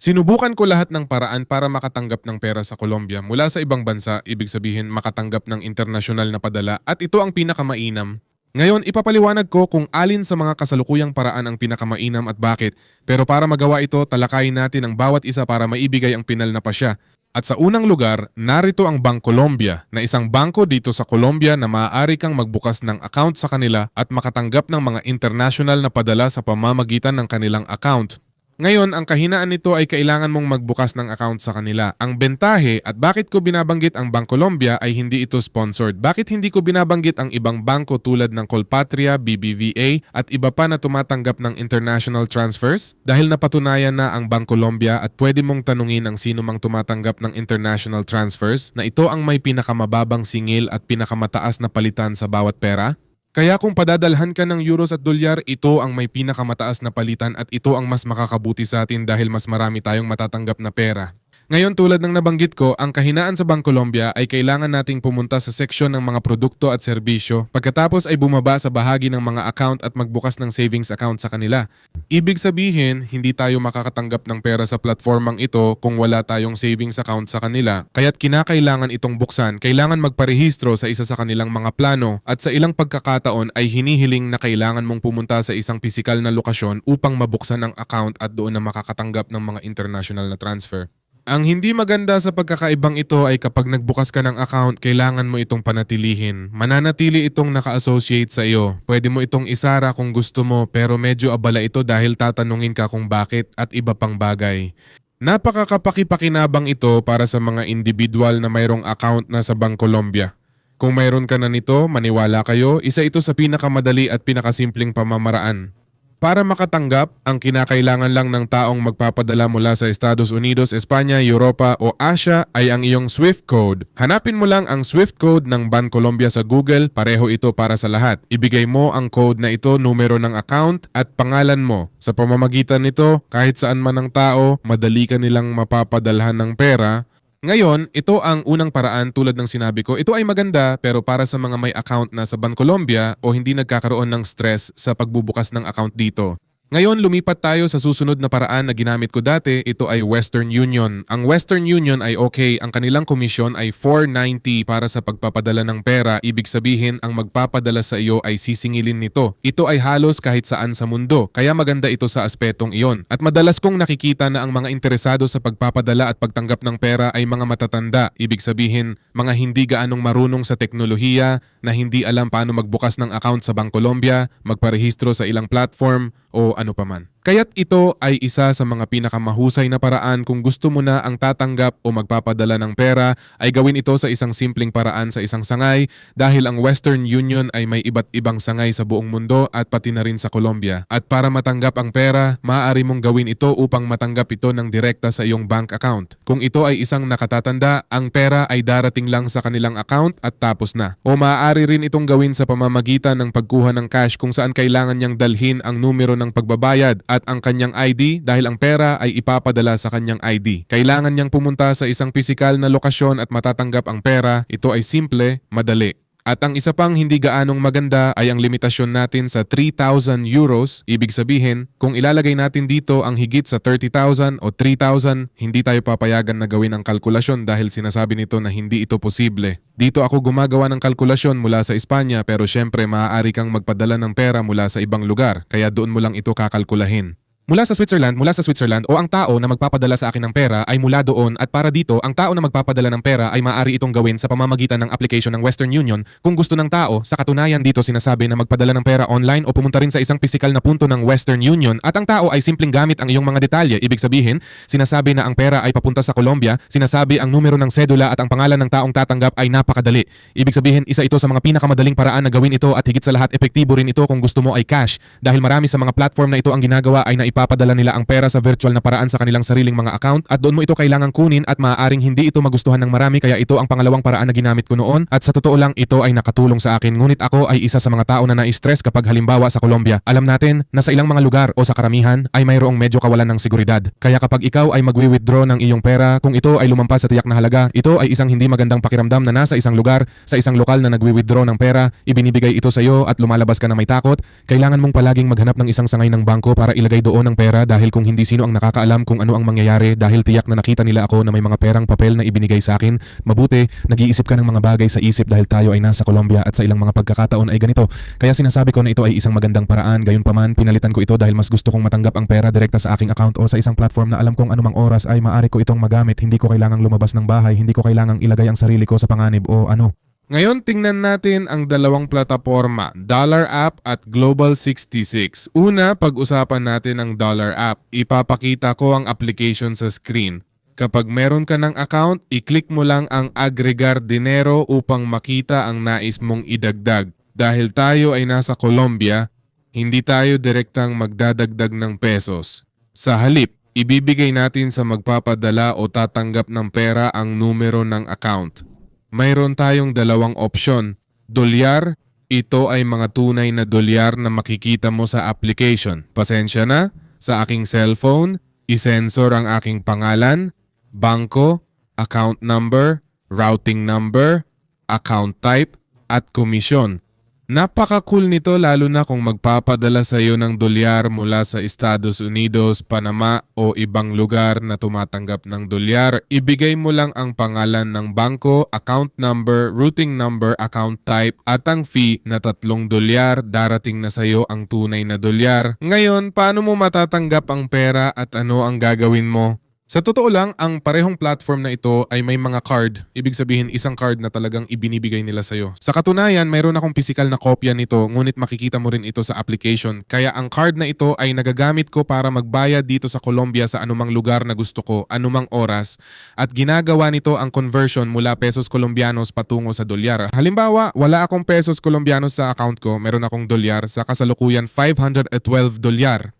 Sinubukan ko lahat ng paraan para makatanggap ng pera sa Colombia mula sa ibang bansa, ibig sabihin makatanggap ng internasyonal na padala at ito ang pinakamainam. Ngayon, ipapaliwanag ko kung alin sa mga kasalukuyang paraan ang pinakamainam at bakit. Pero para magawa ito, talakayin natin ang bawat isa para maibigay ang pinal na pasya. At sa unang lugar, narito ang Bank Colombia na isang bangko dito sa Colombia na maaari kang magbukas ng account sa kanila at makatanggap ng mga international na padala sa pamamagitan ng kanilang account. Ngayon, ang kahinaan nito ay kailangan mong magbukas ng account sa kanila. Ang bentahe at bakit ko binabanggit ang Bank Colombia ay hindi ito sponsored. Bakit hindi ko binabanggit ang ibang bangko tulad ng Colpatria, BBVA at iba pa na tumatanggap ng international transfers? Dahil napatunayan na ang Bank Colombia at pwede mong tanungin ang sino mang tumatanggap ng international transfers na ito ang may pinakamababang singil at pinakamataas na palitan sa bawat pera? Kaya kung padadalhan ka ng euros at dolyar, ito ang may pinakamataas na palitan at ito ang mas makakabuti sa atin dahil mas marami tayong matatanggap na pera. Ngayon tulad ng nabanggit ko, ang kahinaan sa Bank Colombia ay kailangan nating pumunta sa seksyon ng mga produkto at serbisyo pagkatapos ay bumaba sa bahagi ng mga account at magbukas ng savings account sa kanila. Ibig sabihin, hindi tayo makakatanggap ng pera sa platformang ito kung wala tayong savings account sa kanila. Kaya't kinakailangan itong buksan, kailangan magparehistro sa isa sa kanilang mga plano at sa ilang pagkakataon ay hinihiling na kailangan mong pumunta sa isang pisikal na lokasyon upang mabuksan ang account at doon na makakatanggap ng mga international na transfer. Ang hindi maganda sa pagkakaibang ito ay kapag nagbukas ka ng account, kailangan mo itong panatilihin. Mananatili itong naka-associate sa iyo. Pwede mo itong isara kung gusto mo pero medyo abala ito dahil tatanungin ka kung bakit at iba pang bagay. Napakakapakipakinabang ito para sa mga individual na mayroong account na sa Bank Colombia. Kung mayroon ka na nito, maniwala kayo, isa ito sa pinakamadali at pinakasimpleng pamamaraan. Para makatanggap, ang kinakailangan lang ng taong magpapadala mula sa Estados Unidos, Espanya, Europa o Asia ay ang iyong SWIFT code. Hanapin mo lang ang SWIFT code ng Bancolombia sa Google, pareho ito para sa lahat. Ibigay mo ang code na ito, numero ng account at pangalan mo. Sa pamamagitan nito, kahit saan man ang tao, madali ka nilang mapapadalhan ng pera ngayon, ito ang unang paraan tulad ng sinabi ko. Ito ay maganda pero para sa mga may account na sa Bancolombia o hindi nagkakaroon ng stress sa pagbubukas ng account dito. Ngayon, lumipat tayo sa susunod na paraan na ginamit ko dati. Ito ay Western Union. Ang Western Union ay okay. Ang kanilang komisyon ay 490 para sa pagpapadala ng pera. Ibig sabihin, ang magpapadala sa iyo ay sisingilin nito. Ito ay halos kahit saan sa mundo. Kaya maganda ito sa aspetong iyon. At madalas kong nakikita na ang mga interesado sa pagpapadala at pagtanggap ng pera ay mga matatanda. Ibig sabihin, mga hindi gaanong marunong sa teknolohiya, na hindi alam paano magbukas ng account sa Bancolombia, magparehistro sa ilang platform o ano paman. Kaya't ito ay isa sa mga pinakamahusay na paraan kung gusto mo na ang tatanggap o magpapadala ng pera ay gawin ito sa isang simpleng paraan sa isang sangay dahil ang Western Union ay may iba't ibang sangay sa buong mundo at pati na rin sa Colombia. At para matanggap ang pera, maaari mong gawin ito upang matanggap ito ng direkta sa iyong bank account. Kung ito ay isang nakatatanda, ang pera ay darating lang sa kanilang account at tapos na. O maaari rin itong gawin sa pamamagitan ng pagkuha ng cash kung saan kailangan niyang dalhin ang numero ng pagbabayad at ang kanyang ID dahil ang pera ay ipapadala sa kanyang ID. Kailangan niyang pumunta sa isang pisikal na lokasyon at matatanggap ang pera. Ito ay simple, madali. At ang isa pang hindi gaanong maganda ay ang limitasyon natin sa 3,000 euros. Ibig sabihin, kung ilalagay natin dito ang higit sa 30,000 o 3,000, hindi tayo papayagan na gawin ang kalkulasyon dahil sinasabi nito na hindi ito posible. Dito ako gumagawa ng kalkulasyon mula sa Espanya pero syempre maaari kang magpadala ng pera mula sa ibang lugar kaya doon mo lang ito kakalkulahin. Mula sa Switzerland, mula sa Switzerland o ang tao na magpapadala sa akin ng pera ay mula doon at para dito, ang tao na magpapadala ng pera ay maaari itong gawin sa pamamagitan ng application ng Western Union kung gusto ng tao. Sa katunayan dito sinasabi na magpadala ng pera online o pumunta rin sa isang pisikal na punto ng Western Union at ang tao ay simpleng gamit ang iyong mga detalye. Ibig sabihin, sinasabi na ang pera ay papunta sa Colombia, sinasabi ang numero ng sedula at ang pangalan ng taong tatanggap ay napakadali. Ibig sabihin, isa ito sa mga pinakamadaling paraan na gawin ito at higit sa lahat epektibo rin ito kung gusto mo ay cash dahil marami sa mga platform na ito ang ginagawa ay naipa ipapadala nila ang pera sa virtual na paraan sa kanilang sariling mga account at doon mo ito kailangang kunin at maaaring hindi ito magustuhan ng marami kaya ito ang pangalawang paraan na ginamit ko noon at sa totoo lang ito ay nakatulong sa akin ngunit ako ay isa sa mga tao na na-stress kapag halimbawa sa Colombia. Alam natin na sa ilang mga lugar o sa karamihan ay mayroong medyo kawalan ng seguridad. Kaya kapag ikaw ay magwi-withdraw ng iyong pera kung ito ay lumampas sa tiyak na halaga, ito ay isang hindi magandang pakiramdam na nasa isang lugar, sa isang lokal na nagwi-withdraw ng pera, ibinibigay ito sa iyo at lumalabas ka na may takot, kailangan mong palaging maghanap ng isang sangay ng bangko para ilagay doon ng pera dahil kung hindi sino ang nakakaalam kung ano ang mangyayari dahil tiyak na nakita nila ako na may mga perang papel na ibinigay sa akin. Mabuti, nag-iisip ka ng mga bagay sa isip dahil tayo ay nasa Colombia at sa ilang mga pagkakataon ay ganito. Kaya sinasabi ko na ito ay isang magandang paraan. Gayunpaman, pinalitan ko ito dahil mas gusto kong matanggap ang pera direkta sa aking account o sa isang platform na alam kong anumang oras ay maaari ko itong magamit. Hindi ko kailangang lumabas ng bahay, hindi ko kailangang ilagay ang sarili ko sa panganib o ano. Ngayon, tingnan natin ang dalawang plataforma, Dollar App at Global 66. Una, pag-usapan natin ang Dollar App. Ipapakita ko ang application sa screen. Kapag meron ka ng account, i-click mo lang ang agregar dinero upang makita ang nais mong idagdag. Dahil tayo ay nasa Colombia, hindi tayo direktang magdadagdag ng pesos. Sa halip, ibibigay natin sa magpapadala o tatanggap ng pera ang numero ng account mayroon tayong dalawang opsyon. Dolyar, ito ay mga tunay na dolyar na makikita mo sa application. Pasensya na, sa aking cellphone, isensor ang aking pangalan, bangko, account number, routing number, account type, at komisyon. Napaka-cool nito lalo na kung magpapadala sa iyo ng dolyar mula sa Estados Unidos, Panama o ibang lugar na tumatanggap ng dolyar. Ibigay mo lang ang pangalan ng bangko, account number, routing number, account type at ang fee na tatlong dolyar. Darating na sa iyo ang tunay na dolyar. Ngayon, paano mo matatanggap ang pera at ano ang gagawin mo? Sa totoo lang, ang parehong platform na ito ay may mga card. Ibig sabihin, isang card na talagang ibinibigay nila sa'yo. Sa katunayan, mayroon akong physical na kopya nito, ngunit makikita mo rin ito sa application. Kaya ang card na ito ay nagagamit ko para magbayad dito sa Colombia sa anumang lugar na gusto ko, anumang oras. At ginagawa nito ang conversion mula pesos colombianos patungo sa dolyar. Halimbawa, wala akong pesos colombianos sa account ko, meron akong dolyar. Sa kasalukuyan, 512 dolyar.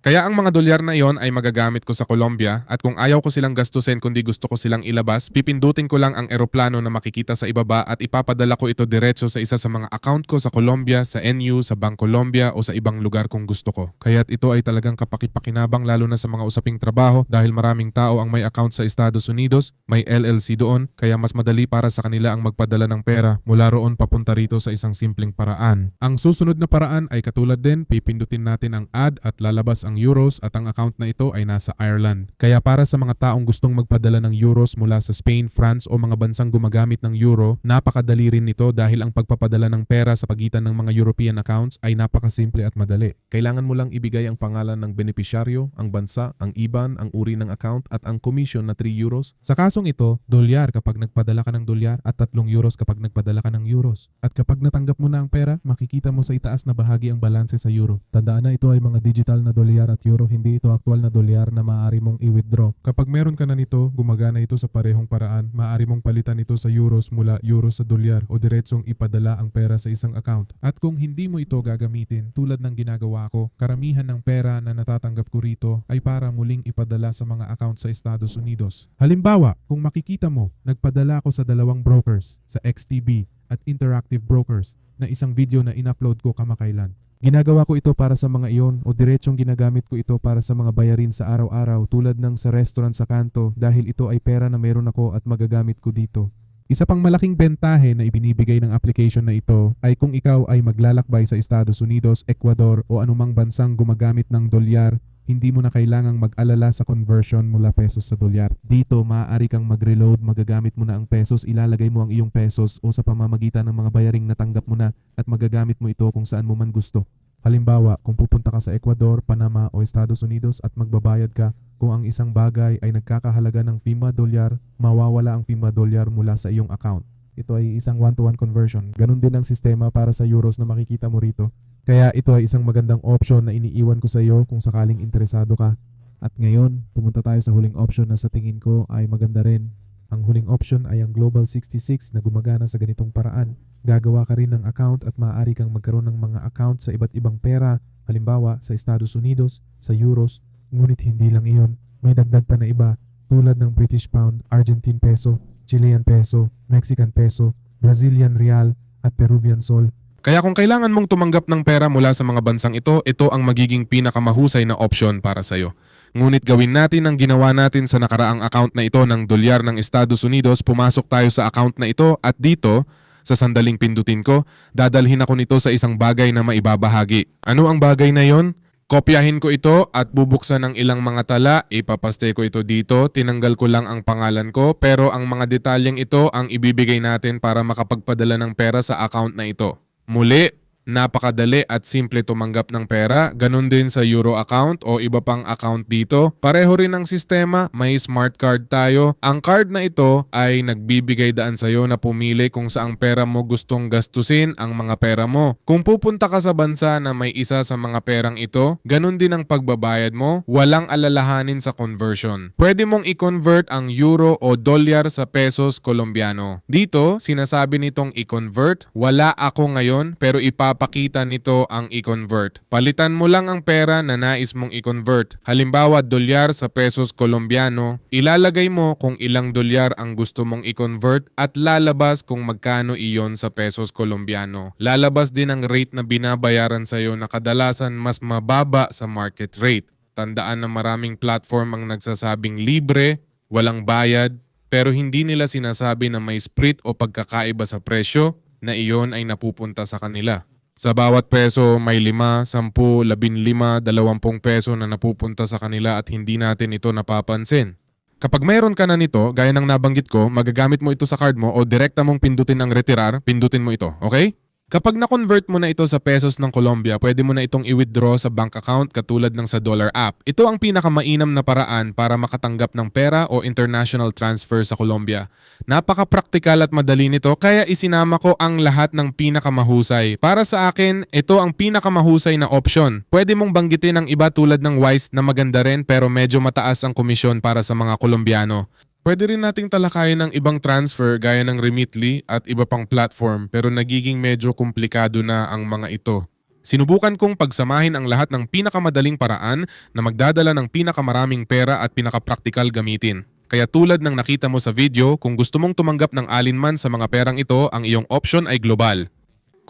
Kaya ang mga dolyar na iyon ay magagamit ko sa Colombia at kung ayaw ko silang gastusin kundi gusto ko silang ilabas, pipindutin ko lang ang eroplano na makikita sa ibaba at ipapadala ko ito diretso sa isa sa mga account ko sa Colombia, sa NU, sa Bank Colombia o sa ibang lugar kung gusto ko. Kaya't ito ay talagang kapakipakinabang lalo na sa mga usaping trabaho dahil maraming tao ang may account sa Estados Unidos, may LLC doon, kaya mas madali para sa kanila ang magpadala ng pera mula roon papunta rito sa isang simpleng paraan. Ang susunod na paraan ay katulad din, pipindutin natin ang add at lalabas ang euros at ang account na ito ay nasa Ireland. Kaya para sa mga taong gustong magpadala ng euros mula sa Spain, France o mga bansang gumagamit ng euro, napakadali rin nito dahil ang pagpapadala ng pera sa pagitan ng mga European accounts ay napakasimple at madali. Kailangan mo lang ibigay ang pangalan ng benepisyaryo, ang bansa, ang IBAN, ang uri ng account at ang commission na 3 euros. Sa kasong ito, dolyar kapag nagpadala ka ng dolyar at 3 euros kapag nagpadala ka ng euros. At kapag natanggap mo na ang pera, makikita mo sa itaas na bahagi ang balanse sa euro. Tandaan na ito ay mga digital na dolyar at euro, hindi ito aktual na dolyar na maaari mong i-withdraw. Kapag meron ka na nito, gumagana ito sa parehong paraan. Maaari mong palitan ito sa euros mula euros sa dolyar o diretsong ipadala ang pera sa isang account. At kung hindi mo ito gagamitin, tulad ng ginagawa ko, karamihan ng pera na natatanggap ko rito ay para muling ipadala sa mga account sa Estados Unidos. Halimbawa, kung makikita mo, nagpadala ako sa dalawang brokers, sa XTB at Interactive Brokers na isang video na in-upload ko kamakailan. Ginagawa ko ito para sa mga iyon o diretsyong ginagamit ko ito para sa mga bayarin sa araw-araw tulad ng sa restaurant sa kanto dahil ito ay pera na meron ako at magagamit ko dito. Isa pang malaking bentahe na ibinibigay ng application na ito ay kung ikaw ay maglalakbay sa Estados Unidos, Ecuador o anumang bansang gumagamit ng dolyar, hindi mo na kailangang mag-alala sa conversion mula pesos sa dolyar. Dito, maaari kang mag-reload, magagamit mo na ang pesos, ilalagay mo ang iyong pesos o sa pamamagitan ng mga bayaring natanggap mo na at magagamit mo ito kung saan mo man gusto. Halimbawa, kung pupunta ka sa Ecuador, Panama o Estados Unidos at magbabayad ka, kung ang isang bagay ay nagkakahalaga ng FIMA dolyar, mawawala ang FIMA dolyar mula sa iyong account. Ito ay isang one-to-one conversion. Ganon din ang sistema para sa euros na makikita mo rito. Kaya ito ay isang magandang option na iniiwan ko sa iyo kung sakaling interesado ka. At ngayon, pumunta tayo sa huling option na sa tingin ko ay maganda rin. Ang huling option ay ang Global 66 na gumagana sa ganitong paraan. Gagawa ka rin ng account at maaari kang magkaroon ng mga account sa iba't ibang pera, halimbawa sa Estados Unidos, sa Euros, ngunit hindi lang iyon. May dagdag pa na iba tulad ng British Pound, Argentine Peso, Chilean Peso, Mexican Peso, Brazilian Real at Peruvian Sol. Kaya kung kailangan mong tumanggap ng pera mula sa mga bansang ito, ito ang magiging pinakamahusay na option para sa'yo. Ngunit gawin natin ang ginawa natin sa nakaraang account na ito ng dolyar ng Estados Unidos, pumasok tayo sa account na ito at dito, sa sandaling pindutin ko, dadalhin ako nito sa isang bagay na maibabahagi. Ano ang bagay na yon? Kopyahin ko ito at bubuksan ng ilang mga tala, ipapaste ko ito dito, tinanggal ko lang ang pangalan ko pero ang mga detalyeng ito ang ibibigay natin para makapagpadala ng pera sa account na ito. Muli, napakadali at simple tumanggap ng pera, ganun din sa Euro account o iba pang account dito. Pareho rin ang sistema, may smart card tayo. Ang card na ito ay nagbibigay daan sa iyo na pumili kung saang pera mo gustong gastusin ang mga pera mo. Kung pupunta ka sa bansa na may isa sa mga perang ito, ganun din ang pagbabayad mo, walang alalahanin sa conversion. Pwede mong i-convert ang euro o dolyar sa pesos colombiano. Dito, sinasabi nitong i-convert, wala ako ngayon pero ipapakita nito ang i-convert. Palitan mo lang ang pera na nais mong i-convert. Halimbawa, dolyar sa pesos colombiano, ilalagay mo kung ilang dolyar ang gusto mong i-convert at lalabas kung magkano iyon sa pesos colombiano. Lalabas din ang rate na binabayaran sa iyo na kadalasan mas mababa sa market rate. Tandaan na maraming platform ang nagsasabing libre, walang bayad, pero hindi nila sinasabi na may split o pagkakaiba sa presyo na iyon ay napupunta sa kanila. Sa bawat peso may 5, 10, 15, 20 peso na napupunta sa kanila at hindi natin ito napapansin. Kapag mayroon ka na nito, gaya ng nabanggit ko, magagamit mo ito sa card mo o direkta mong pindutin ang retirar, pindutin mo ito, okay? Kapag na-convert mo na ito sa pesos ng Colombia, pwede mo na itong i-withdraw sa bank account katulad ng sa Dollar app. Ito ang pinakamainam na paraan para makatanggap ng pera o international transfer sa Colombia. Napaka-praktikal at madali nito kaya isinama ko ang lahat ng pinakamahusay. Para sa akin, ito ang pinakamahusay na option. Pwede mong banggitin ang iba tulad ng Wise na maganda rin pero medyo mataas ang komisyon para sa mga Kolombiano. Pwede rin nating talakayin ng ibang transfer gaya ng Remitly at iba pang platform pero nagiging medyo komplikado na ang mga ito. Sinubukan kong pagsamahin ang lahat ng pinakamadaling paraan na magdadala ng pinakamaraming pera at pinakapraktikal gamitin. Kaya tulad ng nakita mo sa video, kung gusto mong tumanggap ng alinman sa mga perang ito, ang iyong option ay global.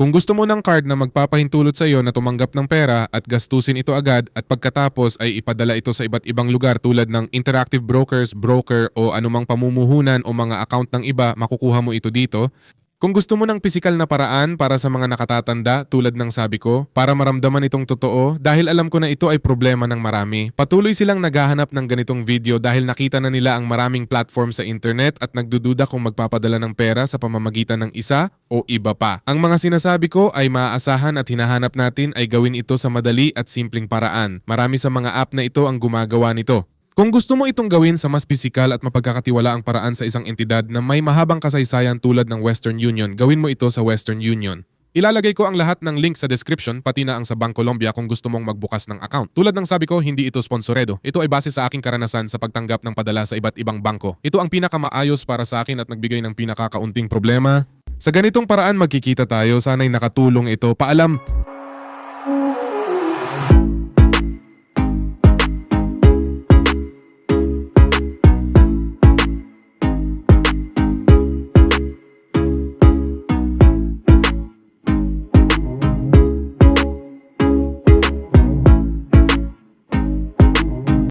Kung gusto mo ng card na magpapahintulot sa iyo na tumanggap ng pera at gastusin ito agad at pagkatapos ay ipadala ito sa iba't ibang lugar tulad ng interactive brokers, broker o anumang pamumuhunan o mga account ng iba, makukuha mo ito dito. Kung gusto mo ng pisikal na paraan para sa mga nakatatanda tulad ng sabi ko, para maramdaman itong totoo dahil alam ko na ito ay problema ng marami. Patuloy silang naghahanap ng ganitong video dahil nakita na nila ang maraming platform sa internet at nagdududa kung magpapadala ng pera sa pamamagitan ng isa o iba pa. Ang mga sinasabi ko ay maaasahan at hinahanap natin ay gawin ito sa madali at simpleng paraan. Marami sa mga app na ito ang gumagawa nito. Kung gusto mo itong gawin sa mas pisikal at mapagkakatiwalaang paraan sa isang entidad na may mahabang kasaysayan tulad ng Western Union, gawin mo ito sa Western Union. Ilalagay ko ang lahat ng link sa description pati na ang sa Bank Colombia kung gusto mong magbukas ng account. Tulad ng sabi ko, hindi ito sponsoredo. Ito ay base sa aking karanasan sa pagtanggap ng padala sa iba't ibang bangko. Ito ang pinakamaayos para sa akin at nagbigay ng pinakakaunting problema. Sa ganitong paraan magkikita tayo, sana'y nakatulong ito. Paalam!